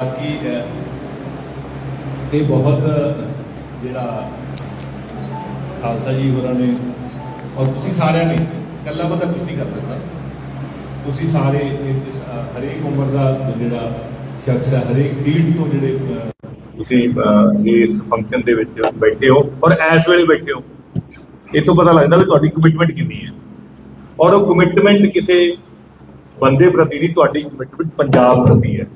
ਬਾਕੀ ਇਹ ਬਹੁਤ ਜਿਹੜਾ ਖਾਲਸਾ ਜੀ ਹੋਰਾਂ ਨੇ, ਔਰ ਤੁਸੀਂ ਸਾਰਿਆਂ ਨੇ ਇਕੱਲਾ ਬੰਦਾ ਕੁਝ ਨਹੀਂ ਕਰ ਸਕਦਾ। ਤੁਸੀਂ ਸਾਰੇ ਹਰੇਕ ਉਮਰ ਦਾ ਜਿਹੜਾ ਸ਼ਖਸ ਹੈ, ਹਰੇਕ ਫੀਲਡ ਤੋਂ ਜਿਹੜੇ ਤੁਸੀਂ ਇਸ ਫੰਕਸ਼ਨ ਦੇ ਵਿੱਚ ਬੈਠੇ ਹੋ ਔਰ ਇਸ ਵੇਲੇ ਬੈਠੇ ਹੋ, ਇਹ ਤੋਂ ਪਤਾ ਲੱਗਦਾ ਵੀ ਤੁਹਾਡੀ ਕਮਿਟਮੈਂਟ ਕਿੰਨੀ ਹੈ। ਔਰ ਉਹ ਕਮਿਟਮੈਂਟ ਕਿਸੇ ਬੰਦੇ ਪ੍ਰਤੀ ਨਹੀਂ, ਤੁਹਾਡੀ ਕਮਿਟਮੈਂਟ ਪੰਜਾਬ ਪ੍ਰਤੀ ਹੈ।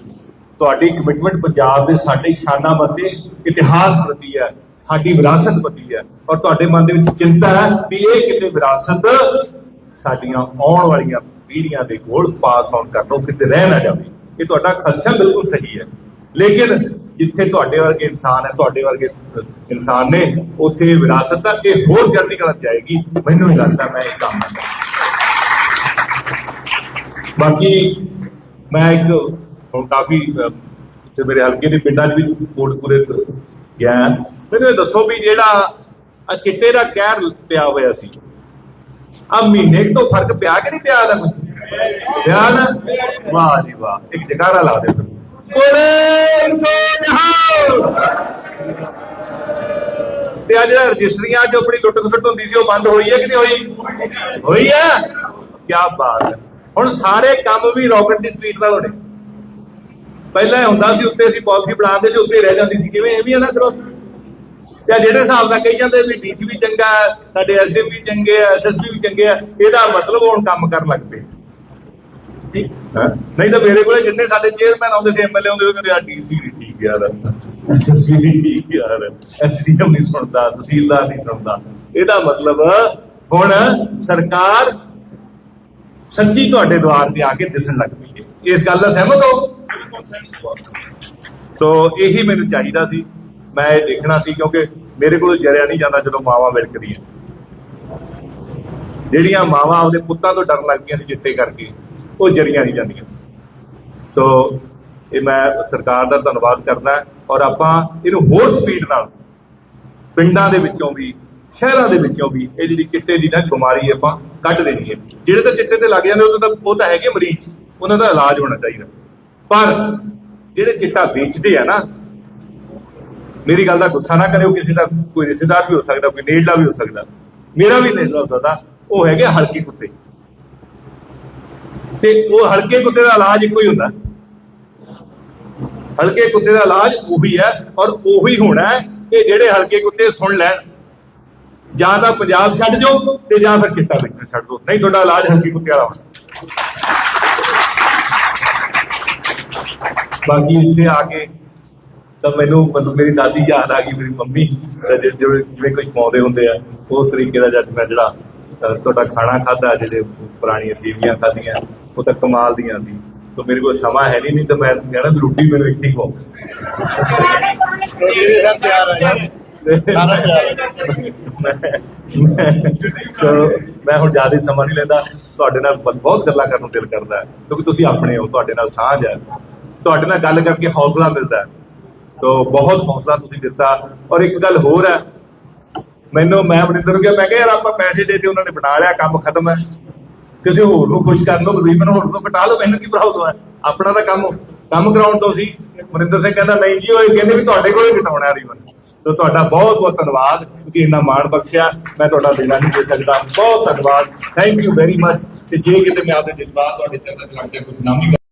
ਤੁਹਾਡੀ ਕਮਿਟਮੈਂਟ ਪੰਜਾਬ ਦੇ ਸਾਡੇ ਸ਼ਾਨਾਂ ਪ੍ਰਤੀ ਇਤਿਹਾਸ ਪ੍ਰਤੀ ਹੈ, ਸਾਡੀ ਵਿਰਾਸਤ ਪ੍ਰਤੀ ਹੈ ਔਰ ਤੁਹਾਡੇ ਮਨ ਦੇ ਵਿੱਚ ਚਿੰਤਾ ਹੈ ਵੀ ਇਹ ਕਿਤੇ ਵਿਰਾਸਤ ਸਾਡੀਆਂ ਆਉਣ ਵਾਲੀਆਂ ਪੀੜ੍ਹੀਆਂ ਦੇ ਕੋਲ ਪਾਸ ਆਨ ਕਰ ਕਿਤੇ ਰਹਿ ਨਾ ਜਾਵੇ। ਇਹ ਤੁਹਾਡਾ ਖਦਸ਼ਾ ਬਿਲਕੁਲ ਸਹੀ ਹੈ। ਲੇਕਿਨ ਜਿੱਥੇ ਤੁਹਾਡੇ ਵਰਗੇ ਇਨਸਾਨ ਹੈ, ਤੁਹਾਡੇ ਵਰਗੇ ਇਨਸਾਨ ਨੇ ਉੱਥੇ ਵਿਰਾਸਤ ਹੈ, ਇਹ ਹੋਰ ਚੜ੍ਹਦੀ ਕਲਾ ਜਾਏਗੀ। ਮੈਨੂੰ ਨਹੀਂ ਲੱਗਦਾ ਮੈਂ ਇਹ ਕੰਮ ਬਾਕੀ ਮੈਂ ਇੱਕ ਹੁਣ ਕਾਫੀ ਤੇ ਮੇਰੇ ਹਲਕੇ ਦੇ ਪਿੰਡਾਂ 'ਚ ਵੀ ਕੋਟਪੁਰੇ ਗਿਆ ਮੈਨੂੰ ਦੱਸੋ ਵੀ ਜਿਹੜਾ ਆ ਚਿੱਟੇ ਦਾ ਕਹਿਰ ਪਿਆ ਹੋਇਆ ਸੀ ਆ ਮਹੀਨੇ ਤੋਂ ਫ਼ਰਕ ਪਿਆ ਕਿ ਨਹੀਂ ਪਿਆ ਦਾ ਕੁਝ ਪਿਆ ਨਾ? ਵਾਹ ਜੀ ਵਾਹ, ਇੱਕ ਜਗਾਰਾ ਲਾ ਦੇ ਫਿਰ ਬੋਲੇ ਸੋਨਹਾਉ ਤੇ ਆ ਜਿਹੜਾ ਰਜਿਸਟਰੀਆਂ 'ਚ ਆਪਣੀ ਲੁੱਟ ਖਸੁੱਟ ਹੁੰਦੀ ਸੀ, ਉਹ ਬੰਦ ਹੋਈ ਹੈ ਕਿ ਨਹੀਂ ਹੋਈ? ਹੋਈ ਹੈ? ਕੀ ਬਾਤ ਹੈ। ਹੁਣ ਸਾਰੇ ਕੰਮ ਵੀ ਰਾਕਟ ਦੀ ਸਪੀਡ ਨਾਲ ਹੋਣੇ। ਪਹਿਲਾਂ ਹੁੰਦਾ ਸੀ ਉੱਤੇ ਅਸੀਂ ਪਾਲਿਸੀ ਬਣਾਉਂਦੇ ਸੀ ਉੱਤੇ ਰਹਿ ਜਾਂਦੀ ਸੀ। ਕਿਵੇਂ? ਇਹ ਵੀ ਨਾ ਕਰੋ। ਤੇ ਜਿਹੜੇ ਹਿਸਾਬ ਨਾਲ ਕਹੀ ਜਾਂਦੇ ਵੀ ਡੀਸੀ ਵੀ ਚੰਗਾ ਸਾਡੇ ਐਸਡੀਐਮ ਵੀ ਚੰਗੇ ਆ ਐਸਐਸਪੀ ਵੀ ਚੰਗੇ ਆ ਇਹਦਾ ਮਤਲਬ ਹੁਣ ਕੰਮ ਕਰਨ ਲੱਗ ਪਏ। ਹੈਂ? ਨਹੀਂ ਤਾਂ ਮੇਰੇ ਕੋਲੇ ਜਿੰਨੇ ਸਾਡੇ ਚੇਅਰਮੈਨ ਆਉਂਦੇ ਸੀ ਐਮਐਲਏ ਆਉਂਦੇ ਸੀ ਕਹਿੰਦੇ ਆ ਡੀਸੀ ਨਹੀਂ ਠੀਕ ਯਾਰ। ਐਸਐਸਪੀ ਨਹੀਂ ਠੀਕ ਯਾਰ। ਐਸਡੀਐਮ ਨਹੀਂ ਸੁਣਦਾ ਤਹਿਸੀਲਦਾਰ ਨਹੀਂ ਸੁਣਦਾ। ਇਹਦਾ ਮਤਲਬ ਹੁਣ ਸਰਕਾਰ ਸੱਚੀ ਤੁਹਾਡੇ ਦੁਆਰ ਤੇ ਆ ਕੇ ਦਿਸਣ ਲੱਗ ਪਈ ਹੈ। ਇਸ ਗੱਲ ਦਾ ਸਹਿਮਤ ਹੋ? ਸੋ ਇਹੀ ਮੈਨੂੰ ਚਾਹੀਦਾ ਸੀ। ਮੈਂ ਇਹ ਦੇਖਣਾ ਸੀ ਕਿਉਂਕਿ ਮੇਰੇ ਕੋਲ ਜਰਿਆ ਨਹੀਂ ਜਾਂਦਾ ਜਦੋਂ ਮਾਵਾਂ ਵਿਲਕਦੀਆਂ। ਜਿਹੜੀਆਂ ਮਾਵਾਂ ਆਪਦੇ ਪੁੱਤਾਂ ਤੋਂ ਡਰਨ ਲੱਗਦੀਆਂ ਸੀ ਚਿੱਟੇ ਕਰਕੇ, ਉਹ ਜਰੀਆਂ ਨਹੀਂ ਜਾਂਦੀਆਂ ਸੋ। ਇਹ ਮੈਂ ਸਰਕਾਰ ਦਾ ਧੰਨਵਾਦ ਕਰਦਾ ਔਰ ਆਪਾਂ ਇਹਨੂੰ ਹੋਰ ਸਪੀਡ ਨਾਲ ਪਿੰਡਾਂ ਦੇ ਵਿੱਚੋਂ ਵੀ, ਸ਼ਹਿਰਾਂ ਦੇ ਵਿੱਚੋਂ ਵੀ ਇਹ ਜਿਹੜੀ ਚਿੱਟੇ ਦੀ ਨਾ ਬਿਮਾਰੀ ਆਪਾਂ ਕੱਢ ਦੇਣੀ ਹੈ। ਜਿਹੜੇ ਤਾਂ ਚਿੱਟੇ ਤੇ ਲੱਗ ਜਾਂਦੇ, ਉਹ ਤਾਂ ਉਹ ਤਾਂ ਹੈਗੇ ਮਰੀਜ਼। ਉਹਨਾਂ ਦਾ ਇਲਾਜ ਹੋਣਾ ਚਾਹੀਦਾ। ਪਰ ਜਿਹੜੇ ਚਿੱਟਾ ਵੇਚਦੇ ਆ ਨਾ, ਮੇਰੀ ਗੱਲ ਦਾ ਗੁੱਸਾ ਨਾ ਕਰਿਓ, ਕਿਸੇ ਦਾ ਕੋਈ ਰਿਸ਼ਤੇਦਾਰ ਵੀ ਹੋ ਸਕਦਾ, ਕੋਈ ਨੇੜਲਾ ਵੀ ਹੋ ਸਕਦਾ। ਮੇਰਾ ਵੀ ਨੇੜਲਾ ਹੋ ਸਕਦਾ, ਉਹ ਹੈਗੇ ਹਲਕੇ ਕੁੱਤੇ। ਤੇ ਉਹ ਹਲਕੇ ਕੁੱਤੇ ਦਾ ਇਲਾਜ ਇੱਕੋ ਹੀ ਹੁੰਦਾ। ਹਲਕੇ ਕੁੱਤੇ ਦਾ ਇਲਾਜ ਉਹੀ ਹੈ ਔਰ ਉਹੀ ਹੋਣਾ ਹੈ ਕਿ ਜਿਹੜੇ ਹਲਕੇ ਕੁੱਤੇ ਸੁਣ ਲੈਣ। ਜਾਂ ਤਾਂ ਪੰਜਾਬ ਛੱਡ ਜਾਓ ਤੇ ਜਾਂ ਫਿਰ ਚਿੱਟਾ ਵੇਚਣਾ ਛੱਡ ਦਿਓ। ਨਹੀਂ, ਤੁਹਾਡਾ ਇਲਾਜ ਹਲਕੇ ਕੁੱਤੇ ਵਾਲਾ ਹੋਣਾ। ਬਾਕੀ ਇੱਥੇ ਆ ਕੇ ਤਾਂ ਮੈਨੂੰ ਮਤਲਬ ਮੇਰੀ ਦਾਦੀ ਯਾਦ ਆ ਗਈ ਮੇਰੀ ਮੰਮੀ। ਜਿਵੇਂ ਜਿਵੇਂ ਕੋਈ ਪਾਉਂਦੇ ਹੁੰਦੇ ਆ ਉਸ ਤਰੀਕੇ ਦਾ ਜੱਜ ਮੈਂ ਜਿਹੜਾ ਤੁਹਾਡਾ ਖਾਣਾ ਖਾਦਾ ਜਿਹੜੇ ਪੁਰਾਣੀਆਂ ਸੇਵੀਆਂ ਖਾਧੀਆਂ ਉਹ ਤਾਂ ਕਮਾਲ ਦੀਆਂ ਸੀ। ਤਾਂ ਮੇਰੇ ਕੋਲ ਸਮਾਂ ਹੈ ਨਹੀਂ ਨਹੀਂ ਤਾਂ ਮੈਂ ਕਹਿਣਾ ਰੋਟੀ ਮੈਨੂੰ ਇੱਥੇ ਹੀ ਖਵਾਓ। ਰੋਟੀ ਵੀ ਸਰ ਤਿਆਰ ਹੈ ਸਾਰਾ ਤਿਆਰ ਹੈ ਸੋ ਮੈਂ ਹੁਣ ਜ਼ਿਆਦਾ ਸਮਾਂ ਨਹੀਂ ਲੈਂਦਾ। ਤੁਹਾਡੇ ਨਾਲ ਬਹੁਤ ਗੱਲਾਂ ਕਰਨ ਨੂੰ ਦਿਲ ਕਰਦਾ ਕਿਉਂਕਿ ਤੁਸੀਂ ਆਪਣੇ ਹੋ ਤੁਹਾਡੇ ਨਾਲ ਸਾਂਝ ਹੈ ਤੁਹਾਡੇ ਨਾਲ ਗੱਲ ਕਰਕੇ ਹੌਸਲਾ ਮਿਲਦਾ ਸੋ ਬਹੁਤ ਹੌਸਲਾ ਤੁਸੀਂ ਦਿੱਤਾ। ਔਰ ਇੱਕ ਗੱਲ ਹੋਰ ਹੈ, ਮੈਨੂੰ, ਮੈਂ ਅਮਰਿੰਦਰ ਨੂੰ ਕਿਹਾ, ਮੈਂ ਕਿਹਾ, ਯਾਰ, ਆਪਾਂ ਪੈਸੇ ਦੇ ਤੇ ਉਹਨਾਂ ਨੇ ਬਣਾ ਲਿਆ, ਕੰਮ ਖਤਮ ਹੈ। ਕਿਸੇ ਹੋਰ ਨੂੰ ਖੁਸ਼ ਕਰ ਲਓ, ਗਰੀਬ ਨੂੰ ਹੋਰ ਤੋਂ ਕਟਾ ਲਓ, ਮੈਨੂੰ ਕੀ ਪ੍ਰੋਬਲਮ ਹੈ? ਆਪਣਾ ਤਾਂ ਕੰਮ ਕੰਮ ਕਰਾਉਣ ਤੋਂ ਸੀ। ਮਨਿੰਦਰ ਸਿੰਘ ਕਹਿੰਦਾ, ਨਹੀਂ ਜੀ, ਉਹ ਕਹਿੰਦੇ ਵੀ ਤੁਹਾਡੇ ਕੋਲ ਹੀ ਕਟਾਉਣਾ ਰੀਵਨ ਸੋ ਤੁਹਾਡਾ ਬਹੁਤ ਬਹੁਤ ਧੰਨਵਾਦ। ਤੁਸੀਂ ਇੰਨਾ ਮਾਣ ਬਖਸ਼ਿਆ। ਮੈਂ ਤੁਹਾਡਾ ਦੇਣਾ ਨਹੀਂ ਦੇ ਸਕਦਾ। ਬਹੁਤ ਧੰਨਵਾਦ। ਥੈਂਕ ਯੂ ਵੈਰੀ ਮਚ ਤੇ ਜੇ ਕਿਤੇ ਮੈਂ ਆਪਣੇ ਜਜ਼ਬਾਤ ਤੁਹਾਡੇ ਤੱਕ ਰੱਖ ਕੇ ਨਾਮੀ